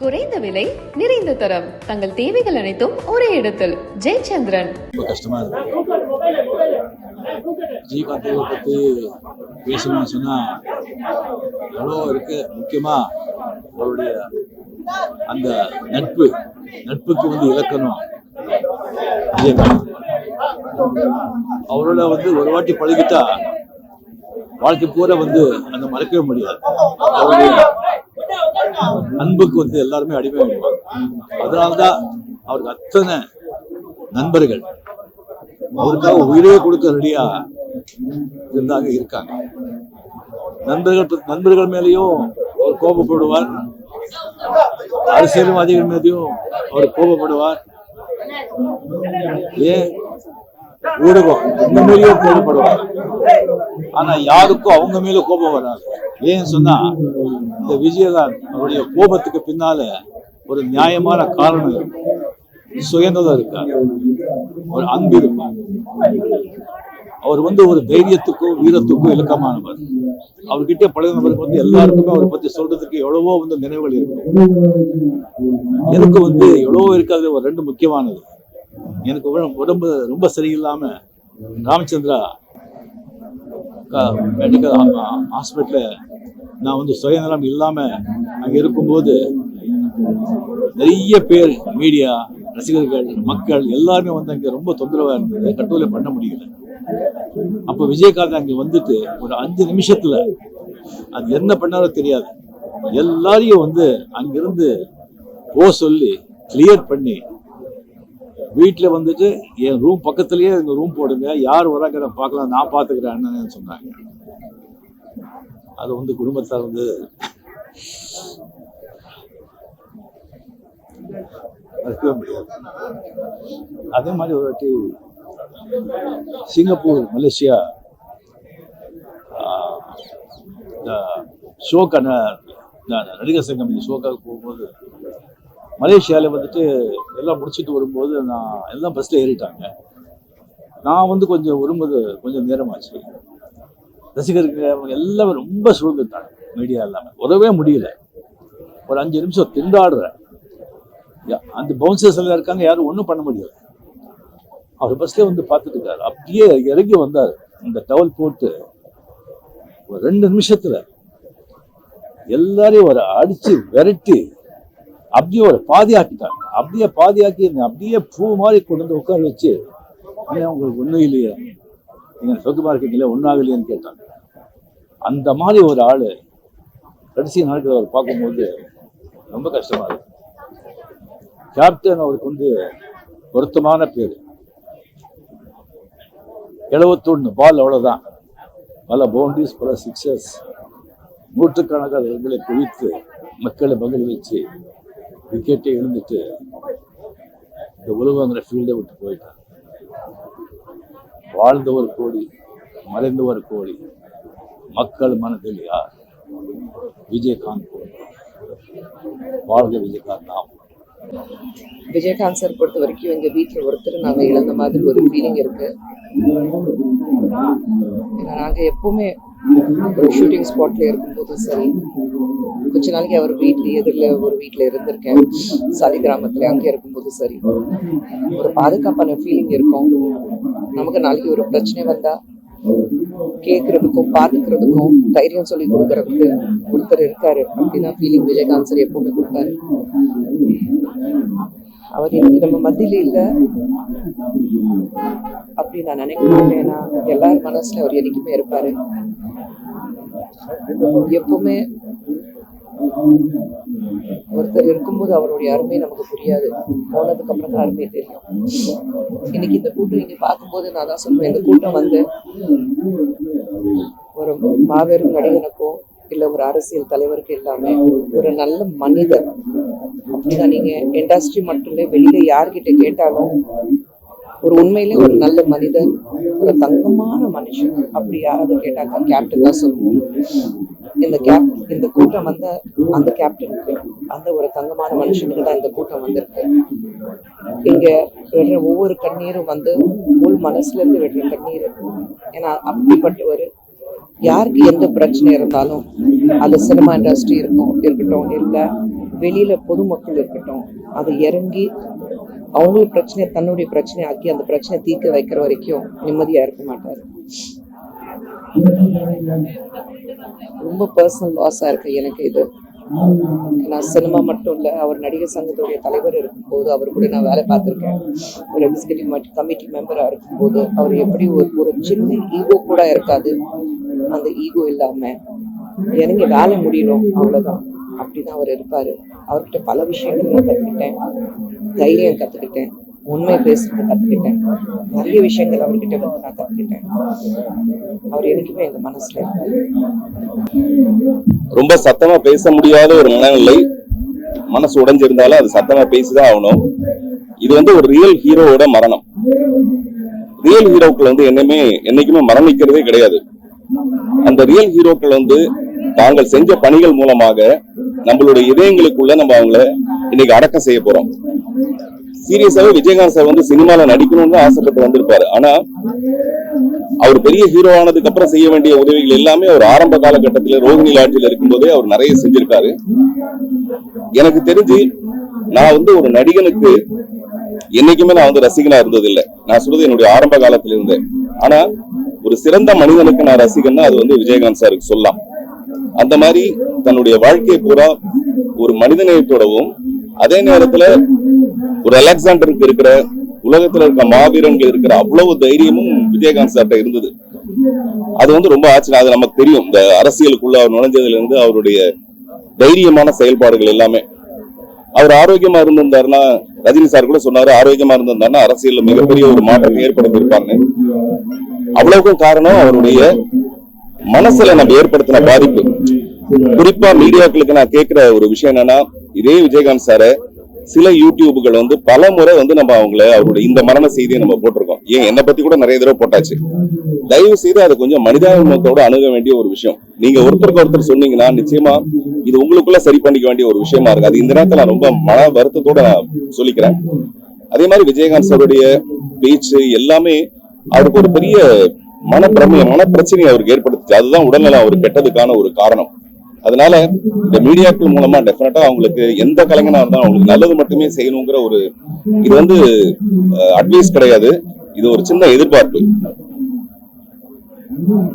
குறைந்த விலை நிறைந்த தரம். தங்கள் தேவைகள் அனைத்தும் ஒரே இடத்தில். ஜெயச்சந்திரன். ரொம்ப கஷ்டமா இருக்கு. பத்தி பேசணும்னு சொன்னா எவ்வளோ இருக்கு? முக்கியமா அவருடைய அந்த நட்பு நட்புக்கு வந்து இலக்கணம். அவரோட வந்து ஒரு வாட்டி பழகிட்டா வாழ்க்கை பூரா வந்து அந்த மறக்கவே முடியாது. அவருடைய அன்புக்கு வந்து எல்லாருமே அடிமை ஆகிடுவாங்க அதனால்தான் அவருக்கு அத்தனை நண்பர்கள் அவருக்காக உயிரே கொடுக்க ரெடியா இருந்தாங்க இருக்காங்க. நண்பர்கள் நண்பர்கள் மேலேயும் அவர் கோபப்படுவார். அரசியல்வாதிகள் மீதையும் அவர் கோபப்படுவார். ஏன்? ஊடகம் இந்த மேலேயும் கோபப்படுவாங்க. ஆனா யாருக்கும் அவங்க மேல கோபம் வராது. ஏன் சொன்னா இந்த விஜயகாந்த் அவருடைய கோபத்துக்கு பின்னால ஒரு நியாயமான காரணம் இருக்கும் சுயநலம் இருக்காரு. ஒரு அன்பு இருக்கும் அவர் வந்து ஒரு தைரியத்துக்கும் வீரத்துக்கும் இலக்கமானவர். அவர்கிட்ட பழகினவருக்கு வந்து எல்லாருக்குமே அவரை பத்தி சொல்றதுக்கு எவ்வளவோ வந்து நினைவுகள் இருக்கும் எனக்கு வந்து எவ்வளவோ இருக்காது ஒரு ரெண்டு முக்கியமானது. எனக்கு உடம்பு- ரொம்ப சரியில்லாம ராமச்சந்திரா மெடிக்கல் ஹாஸ்பிட்டலில் நான் வந்து சுயநலம் இல்லாம அங்க இருக்கும்போது நிறைய பேர் மீடியா ரசிகர்கள் மக்கள் எல்லாருமே வந்து அங்க ரொம்ப தொந்தரவா இருந்தது. கட்டுரை பண்ண முடியல. அப்ப விஜயகாந்த் அங்க வந்துட்டு ஒரு அஞ்சு நிமிஷத்துல அது என்ன பண்ணாரோ தெரியாது. எல்லாரையும் வந்து அங்கிருந்து போ சொல்லி கிளியர் பண்ணி வீட்டில் வந்துட்டு என் ரூம் பக்கத்துலேயே எங்க ரூம் போடுங்க. யார் வராங்க பார்க்கலாம். நான் பார்த்துக்கிறேன் அண்ணன்னு சொன்னாங்க. அது வந்து குடும்பத்தார் வந்து மறக்கவே முடியாது. அதே மாதிரி ஒரு வாட்டி சிங்கப்பூர் மலேசியா இந்த ஷோக்கான நடிகர் சங்கம் இந்த ஷோக்காக போகும்போது மலேசியாவில் வந்துட்டு எல்லாம் முடிச்சுட்டு வரும்போது நான் எல்லாம் பஸ்ஸில் ஏறிட்டாங்க. நான் வந்து கொஞ்சம் வரும்போது கொஞ்சம் நேரமாச்சு. ரசிகர்கள் அவங்க எல்லாமே ரொம்ப சூழ்ந்துட்டாங்க. மீடியா எல்லாமே உறவே முடியல. ஒரு அஞ்சு நிமிஷம் திண்டாடுறேன். யா- அந்த பவுன்சர்ஸ் எல்லாம் இருக்காங்க யாரும் ஒன்றும் பண்ண முடியல. அவர் பஸ்ல வந்து பார்த்துட்டு இருக்காரு அப்படியே இறங்கி வந்தார். இந்த டவல் போட்டு. ஒரு ரெண்டு நிமிஷத்துல. எல்லாரையும் ஒரு அடிச்சு விரட்டி அப்படியே ஒரு பாதியாக்கிட்டாங்க. அப்படியே பாதியாக்கி அப்படியே பூ மாதிரி கொண்டு வந்து உட்கார வச்சு ஏன் உங்களுக்கு ஒன்றும் இல்லையே. நீங்கள் சொத்துமா இருக்கீங்களே ஒன்றும் ஆகலையேன்னு கேட்டாங்க. அந்த மாதிரி ஒரு ஆளு கடைசி நாட்கள் அவர் பார்க்கும்போது ரொம்ப கஷ்டமா இருக்கு. கேப்டன் அவருக்கு வந்து பொருத்தமான பேர். எழுபத்தொன்று பால் அவ்வளவுதான். பல பவுண்டரிஸ் பல சிக்ஸஸ் நூற்றுக்கணக்கான ரன்களை குவித்து மக்களை மகிழ்விச்சு விக்கெட்டை எழுந்துட்டு இந்த உலகங்கிற ஃபீல்டை விட்டு போயிட்டார் வாழ்ந்தவர் கோடி மறைந்தவர் கோடி மக்கள் மனதில் யார்? விஜயகாந்த் கோடி வாழ்க விஜயகாந்த் நாம் விஜயகாந்த் சார் பொறுத்த வரைக்கும் எங்கள் வீட்டில் ஒருத்தர் நாங்கள் இழந்த மாதிரி ஒரு ஃபீலிங் இருக்கு. ஏன்னா நாங்க எப்பவுமே ஒரு ஷூட்டிங் ஸ்பாட்ல இருக்கும்போதும் சரி. கொஞ்ச நாளைக்கு அவர் வீட்ல எதிரில் ஒரு வீட்டில் இருந்திருக்கேன். சாலி கிராமத்துல அங்கே இருக்கும்போது சரி. ஒரு பாதுகாப்பான ஃபீலிங் இருக்கும். நமக்கு நாளைக்கு ஒரு பிரச்சனை வந்தா கேட்கறதுக்கும் பார்த்துக்கிறதுக்கும் தைரியம் சொல்லி கொடுக்கறதுக்கு ஒருத்தர் இருக்காரு அப்படின்னா ஃபீலிங் விஜயகாந்த் சார் எப்பவுமே கொடுப்பாரு. அவர் இன்னைக்கு நம்ம மத்தியில இல்லை. அப்படி நான் நினைக்கிறேன் ஏன்னா எல்லார் மனசுல அவர் என்னைக்குமே இருப்பாரு. எப்பவுமே ஒருத்தர் இருக்கும்போது அவருடைய அருமை நமக்கு புரியாது. போனதுக்கு அப்புறம் தான் அருமை தெரியும். இன்னைக்கு இந்த கூட்டம் இங்க பார்க்கும்போது நான் தான் சொல்றேன் இந்த கூட்டம் வந்து ஒரு மாபெரும் நடிகனுக்கோ இல்ல ஒரு அரசியல் தலைவருக்கு எல்லாமே ஒரு நல்ல மனிதர் அப்படின்னா நீங்க இண்டஸ்ட்ரி மட்டுமே வெளியில யார்கிட்ட கேட்டாலும் ஒரு உண்மையிலே ஒரு நல்ல மனிதர் ஒரு தங்கமான மனுஷன். அப்படி யாராவது கேட்டாக்கா கேப்டன் தான் சொல்லுவோம். இந்த கேப் இந்த கூட்டம் வந்த அந்த கேப்டனுக்கு அந்த ஒரு தங்கமான மனுஷனுக்கு தான் இந்த கூட்டம் வந்திருக்கு. இங்க விடுற ஒவ்வொரு கண்ணீரும் வந்து உள் மனசுல இருந்து விடுற கண்ணீர். ஏன்னா அப்படிப்பட்டவர் யாருக்கு எந்த பிரச்சனை இருந்தாலும் அது சினிமா இண்டஸ்ட்ரி இருக்கும் இருக்கட்டும் இல்ல வெளியில பொதுமக்கள் இருக்கட்டும் அதை இறங்கி அவங்களும் பிரச்சனையை தன்னுடைய பிரச்சனையை ஆக்கி அந்த பிரச்சனையை தீர்க்க வைக்கிற வரைக்கும் நிம்மதியா இருக்க மாட்டாரு. ரொம்ப பர்சனல் லாஸா இருக்கு எனக்கு இது. நான் சினிமா மட்டும் இல்ல அவர் நடிகர் சங்கத்துடைய தலைவர் இருக்கும்போது அவர் கூட நான் வேலை பார்த்திருக்கேன். ஒரு எக்ஸிகூட்டிவ் கமிட்டி மெம்பரா இருக்கும்போது அவர் எப்படி ஒரு ஒரு சின்ன ஈகோ கூட இருக்காது. அந்த ஈகோ இல்லாம எனக்கு வேலை முடியணும் அவ்வளவுதான். அப்படிதான் அவர் இருப்பாரு. அவர்கிட்ட பல விஷயங்கள் நான் கத்துக்கிட்டேன். தைரியம் கத்துக்கிட்டேன். உண்மை பேசுறது கத்துக்கிட்டேன். நிறைய விஷயங்கள் அவர்கிட்ட வந்து நான் கத்துக்கிட்டேன். அவர் எனக்குமே எங்க மனசுல ரொம்ப சத்தமா பேச முடியாத ஒரு மனநிலை மனசு உடைஞ்சிருந்தாலும் அது சத்தமா பேசிதான் ஆகணும். இது வந்து ஒரு ரியல் ஹீரோவோட மரணம். ரியல் ஹீரோக்கள் வந்து என்னைக்குமே என்னைக்குமே மரணிக்கிறதே கிடையாது. அந்த ரியல் ஹீரோக்கள் வந்து தாங்கள் செஞ்ச பணிகள் மூலமாக நம்மளுடைய இதயங்களுக்குள்ள நம்ம அவங்கள இன்னைக்கு அடக்கம் செய்ய போறோம். சீரியஸாவே விஜயகாந்த் சார் வந்து சினிமால நடிக்கணும்னு ஆசைப்பட்டு வந்திருப்பாரு. ஆனா அவர் பெரிய ஹீரோ ஆனதுக்கு அப்புறம் செய்ய வேண்டிய உதவிகள் எல்லாமே அவர் ஆரம்ப காலகட்டத்தில் ரோகிணி லாட்ஜில் இருக்கும்போதே அவர் நிறைய செஞ்சிருக்காரு எனக்கு தெரிஞ்சு நான் வந்து ஒரு நடிகனுக்கு என்னைக்குமே நான் வந்து ரசிகனா இருந்தது இல்ல நான் சொல்றது என்னுடைய ஆரம்ப காலத்துல இருந்தேன் ஆனா ஒரு சிறந்த மனிதனுக்கு நான் ரசிகன்னா அது வந்து விஜயகாந்த் சாருக்கு சொல்லலாம். அந்த மாதிரி தன்னுடைய வாழ்க்கையை பூரா ஒரு மனிதநேயத்தோடவும் அதே நேரத்துல ஒரு அலெக்சாண்டருக்கு இருக்கிற உலகத்துல இருக்க மாவீரன்கள் இருக்கிற அவ்வளவு தைரியமும் விஜயகாந்த் சார்ட்ட இருந்தது. அது வந்து ரொம்ப ஆச்சரியம். அது நமக்கு தெரியும். இந்த அரசியலுக்குள்ள அவர் நுழைஞ்சதுல இருந்து அவருடைய தைரியமான செயல்பாடுகள் எல்லாமே. அவர் ஆரோக்கியமா இருந்திருந்தாருன்னா ரஜினி சார் கூட சொன்னாரு ஆரோக்கியமா இருந்திருந்தாருன்னா அரசியல்ல மிகப்பெரிய ஒரு மாற்றத்தை ஏற்படுத்தியிருப்பாருன்னு. அவ்வளவுக்கும் காரணம் அவருடைய மனசுல நம்ம ஏற்படுத்தின பாதிப்பு. குறிப்பா மீடியாக்களுக்கு நான் கேட்கிற ஒரு விஷயம் என்னன்னா இதே விஜயகாந்த் சார சில யூடியூபுகள் வந்து பல முறை வந்து நம்ம அவங்கள அவருடைய இந்த மரண செய்தியை நம்ம போட்டிருக்கோம். ஏன்? என்னை பத்தி கூட நிறைய தடவை போட்டாச்சு. தயவு செய்து அதை கொஞ்சம் மனிதாபிமத்தோட அணுக வேண்டிய ஒரு விஷயம். நீங்க ஒருத்தருக்கு ஒருத்தர் சொன்னீங்கன்னா நிச்சயமா இது உங்களுக்குள்ள சரி பண்ணிக்க வேண்டிய ஒரு விஷயமா இருக்கு. அது இந்த நேரத்துல நான் ரொம்ப மன வருத்தத்தோட நான் சொல்லிக்கிறேன். அதே மாதிரி விஜயகாந்த் சாருடைய பேச்சு எல்லாமே அவருக்கு ஒரு பெரிய மனப்பிரமைய மனப்பிரச்சனையை அவருக்கு ஏற்படுத்துச்சு. அதுதான் உடல்நலம் அவர் கெட்டதுக்கான ஒரு காரணம். அதனால இந்த மீடியாக்கள் மூலமா டெஃபினட்டா அவங்களுக்கு எந்த கலைஞனா இருந்தாலும் அவங்களுக்கு நல்லது மட்டுமே செய்யணுங்கிற ஒரு இது வந்து அட்வைஸ் கிடையாது. இது ஒரு சின்ன எதிர்பார்ப்பு.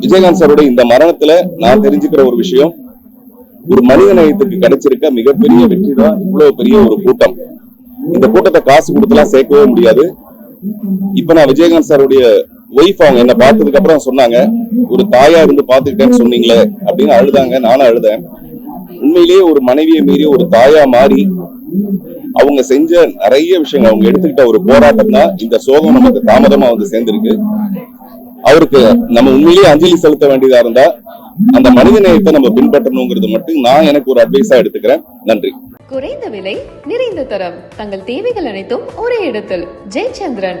விஜயகாந்த் சாரோட இந்த மரணத்துல நான் தெரிஞ்சுக்கிற ஒரு விஷயம் ஒரு மனித நேயத்துக்கு கிடைச்சிருக்க மிகப்பெரிய வெற்றி தான் இவ்வளவு பெரிய ஒரு கூட்டம். இந்த கூட்டத்தை காசு கொடுத்தலாம் சேர்க்கவே முடியாது. இப்ப நான் விஜயகாந்த் சாருடைய ஒய்ஃப் அவங்க என்ன பார்த்ததுக்கு அப்புறம் சொன்னாங்க ஒரு தாயா இருந்து பாத்துக்கிட்டேன்னு சொன்னீங்களே அப்படின்னு அழுதாங்க. நானும் அழுதேன். உண்மையிலேயே ஒரு மனைவியை மீறி ஒரு தாயா மாறி அவங்க செஞ்ச நிறைய விஷயங்கள் அவங்க எடுத்துக்கிட்ட ஒரு போராட்டம் தான் இந்த சோகம் நமக்கு தாமதமா வந்து சேர்ந்திருக்கு. அவருக்கு நம்ம உண்மையிலேயே அஞ்சலி செலுத்த வேண்டியதா இருந்தா அந்த மனித நேயத்தை நம்ம பின்பற்றணுங்கிறது மட்டும் நான் எனக்கு ஒரு அட்வைஸா எடுத்துக்கிறேன். நன்றி. குறைந்த விலை நிறைந்த தரம். தங்கள் தேவைகள் அனைத்தும் ஒரே இடத்தில். ஜெயச்சந்திரன்.